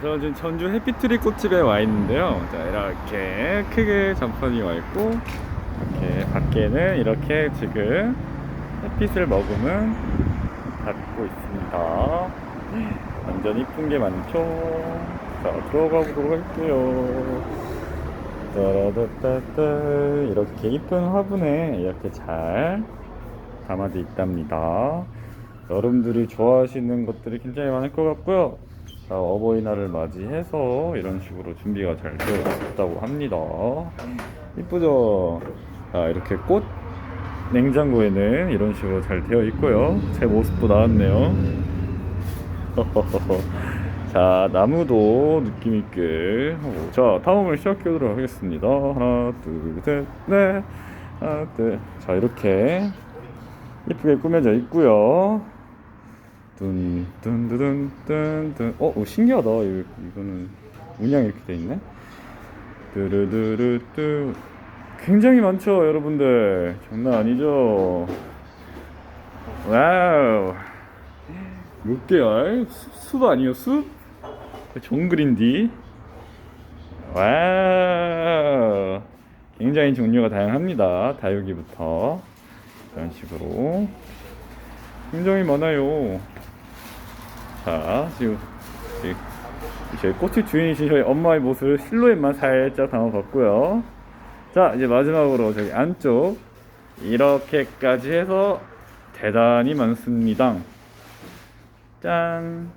저는 지금 전주 해피트리 꽃집에 와 있는데요. 자, 이렇게 크게 전판이 와 있고, 이렇게 밖에는 이렇게 지금 햇빛을 머금은 닫고 있습니다. 완전 이쁜 게 많죠. 자, 들어가 보도록 할게요. 따라다따따 이렇게 이쁜 화분에 이렇게 잘 담아져 있답니다. 여러분들이 좋아하시는 것들이 굉장히 많을 것 같고요. 자, 어버이날을 맞이해서 이런 식으로 준비가 잘 되어 있다고 합니다. 이쁘죠? 자, 이렇게 꽃 냉장고에는 이런 식으로 잘 되어 있고요. 제 모습도 나왔네요. 자, 나무도 느낌 있게 하고. 자, 탐험을 시작하도록 하겠습니다. 하나, 둘, 셋, 넷. 하나, 둘. 자, 이렇게 이쁘게 꾸며져 있고요. 둔. 어, 어, 신기하다. 이, 이거는 문양이 이렇게 돼 있네. 뚜루두루뚜. 굉장히 많죠, 여러분들. 장난 아니죠. 와우. 몇 개야? 숲, 숲 아니에요, 숲? 정글인디. 와우. 굉장히 종류가 다양합니다. 다육이부터. 이런 식으로. 굉장히 많아요. 자, 지금 이- 저희 꽃의 주인이신 저희 엄마의 모습을 실루엣만 살짝 담아봤고요. 자, 이제 마지막으로 저기 안쪽 이렇게까지 해서 대단히 많습니다. 짠.